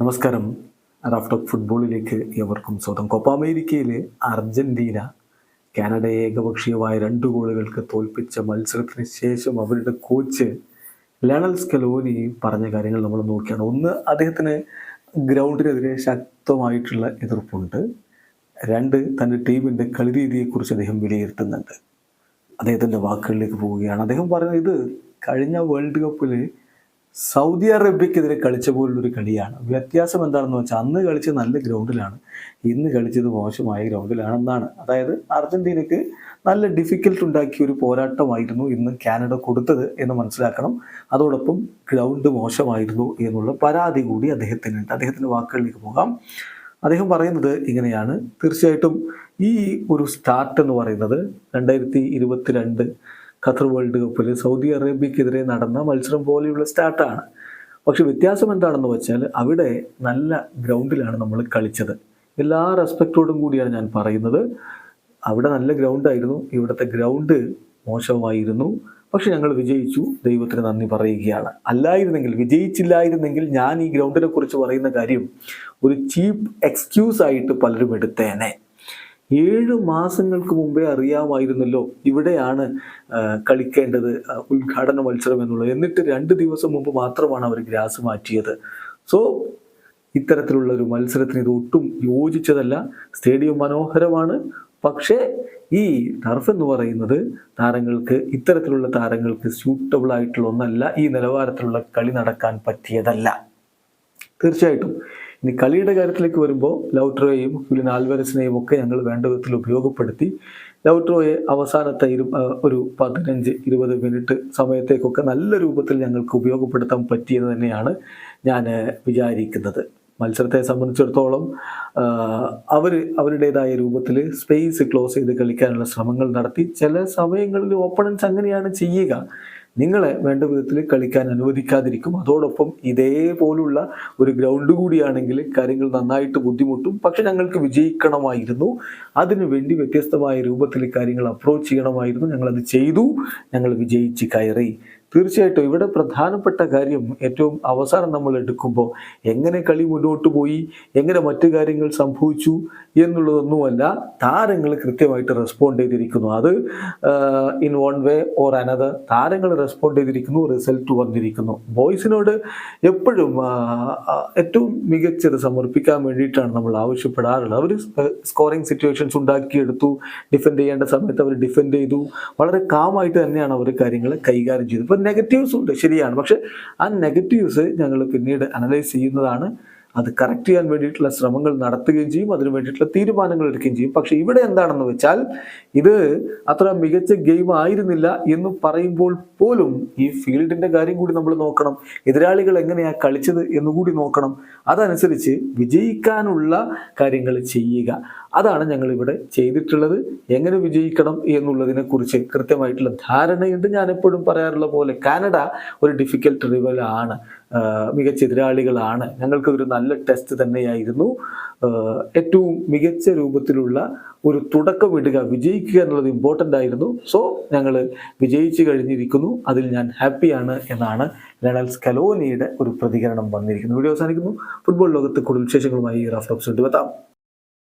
നമസ്കാരം. റാഫ്റ്റോക്ക് ഫുട്ബോളിലേക്ക് ഏവർക്കും സ്വാഗതം. കോപ്പ അമേരിക്കയിൽ അർജന്റീന കാനഡയെ ഏകപക്ഷീയമായ രണ്ട് ഗോളുകൾക്ക് തോൽപ്പിച്ച മത്സരത്തിന് ശേഷം അവരുടെ കോച്ച് ലണൽ സ്കലോനി പറഞ്ഞ കാര്യങ്ങൾ നമ്മൾ നോക്കിയാണ്. ഒന്ന് അദ്ദേഹത്തിന് ഗ്രൗണ്ടിനെതിരെ ശക്തമായിട്ടുള്ള എതിർപ്പുണ്ട്. രണ്ട് തന്റെ ടീമിന്റെ കളിരീതിയെക്കുറിച്ച് അദ്ദേഹം വിലയിരുത്തുന്നുണ്ട്. അദ്ദേഹത്തിന്റെ വാക്കുകളിലേക്ക് പോവുകയാണ്. അദ്ദേഹം പറയുന്നത് ഇത് കഴിഞ്ഞ വേൾഡ് കപ്പിൽ സൗദി അറേബ്യക്കെതിരെ കളിച്ച പോലുള്ളൊരു കളിയാണ്. വ്യത്യാസം എന്താണെന്ന് വെച്ചാൽ അന്ന് കളിച്ചത് നല്ല ഗ്രൗണ്ടിലാണ്. ഇന്ന് കളിച്ചത് മോശമായ ഗ്രൗണ്ടിലാണെന്നാണ്. അതായത് അർജന്റീനയ്ക്ക് നല്ല ഡിഫിക്കൽട്ട് ഉണ്ടാക്കിയ ഒരു പോരാട്ടമായിരുന്നു ഇന്ന് കാനഡ കൊടുത്തത് എന്ന് മനസ്സിലാക്കണം. അതോടൊപ്പം ഗ്രൗണ്ട് മോശമായിരുന്നു എന്നുള്ള പരാതി കൂടി അദ്ദേഹത്തിനുണ്ട്. അദ്ദേഹത്തിന്റെ വാക്കുകളിലേക്ക് പോകാം. അദ്ദേഹം പറയുന്നത് ഇങ്ങനെയാണ്. തീർച്ചയായിട്ടും ഈ ഒരു സ്റ്റാർട്ട് എന്ന് പറയുന്നത് രണ്ടായിരത്തി ഇരുപത്തിരണ്ട് ഖത്തർ വേൾഡ് കപ്പിൽ സൗദി അറേബ്യക്കെതിരെ നടന്ന മത്സരം പോലെയുള്ള സ്റ്റാർട്ടാണ്. പക്ഷെ വ്യത്യാസം എന്താണെന്ന് വെച്ചാൽ അവിടെ നല്ല ഗ്രൗണ്ടിലാണ് നമ്മൾ കളിച്ചത്. എല്ലാ റെസ്പെക്റ്റോടും കൂടിയാണ് ഞാൻ പറയുന്നത്. അവിടെ നല്ല ഗ്രൗണ്ടായിരുന്നു. ഇവിടുത്തെ ഗ്രൗണ്ട് മോശമായിരുന്നു. പക്ഷെ ഞങ്ങൾ വിജയിച്ചു. ദൈവത്തിന് നന്ദി പറയുകയാണ്. അല്ലായിരുന്നെങ്കിൽ വിജയിച്ചില്ലായിരുന്നെങ്കിൽ ഞാൻ ഈ ഗ്രൗണ്ടിനെ കുറിച്ച് പറയുന്ന കാര്യം ഒരു ചീപ്പ് എക്സ്ക്യൂസ് ആയിട്ട് പലരും എടുത്തേനെ. ഏഴ് മാസങ്ങൾക്ക് മുമ്പേ അറിയാമായിരുന്നല്ലോ ഇവിടെയാണ് കളിക്കേണ്ടത് ഉദ്ഘാടന മത്സരം എന്നുള്ളത്. എന്നിട്ട് രണ്ട് ദിവസം മുമ്പ് മാത്രമാണ് അവർ ഗ്രാസ് മാറ്റിയത്. സോ ഇത്തരത്തിലുള്ള ഒരു മത്സരത്തിന് ഇത് ഒട്ടും യോജിച്ചതല്ല. സ്റ്റേഡിയം മനോഹരമാണ്. പക്ഷേ ഈ ടർഫ് എന്ന് പറയുന്നത് താരങ്ങൾക്ക് ഇത്തരത്തിലുള്ള താരങ്ങൾക്ക് സ്യൂട്ടബിൾ ആയിട്ടുള്ള ഒന്നല്ല. ഈ നിലവാരത്തിലുള്ള കളി നടക്കാൻ പറ്റിയതല്ല. തീർച്ചയായിട്ടും. ഇനി കളിയുടെ കാര്യത്തിലേക്ക് വരുമ്പോൾ ലൗട്രോയെയും ഫുലിൻ ആൽവരസിനെയും ഒക്കെ ഞങ്ങൾ വേണ്ട വിധത്തിൽ ഉപയോഗപ്പെടുത്തി ലൗട്രോയെ അവസാനത്തെ ഇരു ഒരു പതിനഞ്ച് ഇരുപത് മിനിറ്റ് സമയത്തേക്കൊക്കെ നല്ല രൂപത്തിൽ ഞങ്ങൾക്ക് ഉപയോഗപ്പെടുത്താൻ പറ്റിയെന്ന് തന്നെയാണ് ഞാൻ വിചാരിക്കുന്നത്. മത്സരത്തെ സംബന്ധിച്ചിടത്തോളം അവർ അവരുടേതായ രൂപത്തിൽ സ്പേസ് ക്ലോസ് ചെയ്ത് കളിക്കാനുള്ള ശ്രമങ്ങൾ നടത്തി. ചില സമയങ്ങളിൽ ഓപ്പണൻസ് അങ്ങനെയാണ് ചെയ്യുക. നിങ്ങളെ വേണ്ട വിധത്തിൽ കളിക്കാൻ അനുവദിക്കാതിരിക്കും. അതോടൊപ്പം ഇതേപോലുള്ള ഒരു ഗ്രൗണ്ട് കൂടിയാണെങ്കിൽ കാര്യങ്ങൾ നന്നായിട്ട് ബുദ്ധിമുട്ടും. പക്ഷെ ഞങ്ങൾക്ക് വിജയിക്കണമായിരുന്നു. അതിനുവേണ്ടി വ്യത്യസ്തമായ രൂപത്തിൽ കാര്യങ്ങൾ അപ്രോച്ച് ചെയ്യണമായിരുന്നു. ഞങ്ങളത് ചെയ്തു. ഞങ്ങൾ വിജയിച്ച് കയറി. തീർച്ചയായിട്ടും ഇവിടെ പ്രധാനപ്പെട്ട കാര്യം ഏറ്റവും അവസാനം നമ്മൾ എടുക്കുമ്പോൾ എങ്ങനെ കളി മുന്നോട്ട് പോയി എങ്ങനെ മറ്റു കാര്യങ്ങൾ സംഭവിച്ചു എന്നുള്ളതൊന്നുമല്ല താരങ്ങൾ കൃത്യമായിട്ട് റെസ്പോണ്ട് ചെയ്തിരിക്കുന്നു. അത് in one way or another താരങ്ങൾ റെസ്പോണ്ട് ചെയ്തിരിക്കുന്നു റിസൾട്ട് വന്നിരിക്കുന്നു. ബോയ്സിനോട് എപ്പോഴും ഏറ്റവും മികച്ചത് സമർപ്പിക്കാൻ വേണ്ടിയിട്ടാണ് നമ്മൾ ആവശ്യപ്പെടാറുള്ളത്. അവർ സ്കോറിംഗ് സിറ്റുവേഷൻസ് ഉണ്ടാക്കിയെടുത്തു ഡിഫെൻഡ് ചെയ്യേണ്ട സമയത്ത് അവർ ഡിഫെൻഡ് ചെയ്തു. വളരെ കാമായിട്ട് തന്നെയാണ് അവർ കാര്യങ്ങൾ കൈകാര്യം ചെയ്തത്. ഇപ്പം നെഗറ്റീവ്സ് ഉണ്ട് ശരിയാണ്. പക്ഷെ ആ നെഗറ്റീവ്സ് ഞങ്ങൾ പിന്നീട് അനലൈസ് ചെയ്യുന്നതാണ്. അത് കറക്റ്റ് ചെയ്യാൻ വേണ്ടിയിട്ടുള്ള ശ്രമങ്ങൾ നടത്തുകയും ചെയ്യും അതിനു വേണ്ടിയിട്ടുള്ള തീരുമാനങ്ങൾ എടുക്കുകയും ചെയ്യും. പക്ഷേ ഇവിടെ എന്താണെന്ന് വെച്ചാൽ ഇത് അത്ര മികച്ച ഗെയിം ആയിരുന്നില്ല എന്ന് പറയുമ്പോൾ പോലും ഈ ഫീൽഡിന്റെ കാര്യം കൂടി നമ്മൾ നോക്കണം. എതിരാളികൾ എങ്ങനെയാണ് കളിച്ചത് എന്നുകൂടി നോക്കണം. അതനുസരിച്ച് വിജയിക്കാനുള്ള കാര്യങ്ങൾ ചെയ്യുക. അതാണ് ഞങ്ങൾ ഇവിടെ ചെയ്തിട്ടുള്ളത്. എങ്ങനെ വിജയിക്കണം എന്നുള്ളതിനെ കുറിച്ച് കൃത്യമായിട്ടുള്ള ധാരണയുണ്ട്. ഞാൻ എപ്പോഴും പറയാറുള്ള പോലെ കാനഡ ഒരു ഡിഫിക്കൽട്ട് റിവൽ ആണ്. മികച്ച എതിരാളികളാണ്. ഞങ്ങൾക്ക് ഒരു നല്ല ടെസ്റ്റ് തന്നെയായിരുന്നു. ഏറ്റവും മികച്ച രൂപത്തിലുള്ള ഒരു തുടക്കം ഇടുക വിജയിക്കുക എന്നുള്ളത് ഇമ്പോർട്ടന്റ് ആയിരുന്നു. സോ ഞങ്ങൾ വിജയിച്ചു കഴിഞ്ഞിരിക്കുന്നു. അതിൽ ഞാൻ ഹാപ്പിയാണ് എന്നാണ് ലണൽ സ്കലോനിയുടെ ഒരു പ്രതികരണം വന്നിരിക്കുന്നു വീഡിയോ അവസാനിക്കുന്നു. ഫുട്ബോൾ ലോകത്ത് കൂടുതൽ വിശേഷങ്ങളുമായി റഫ് ടോക്സ് എത്താം.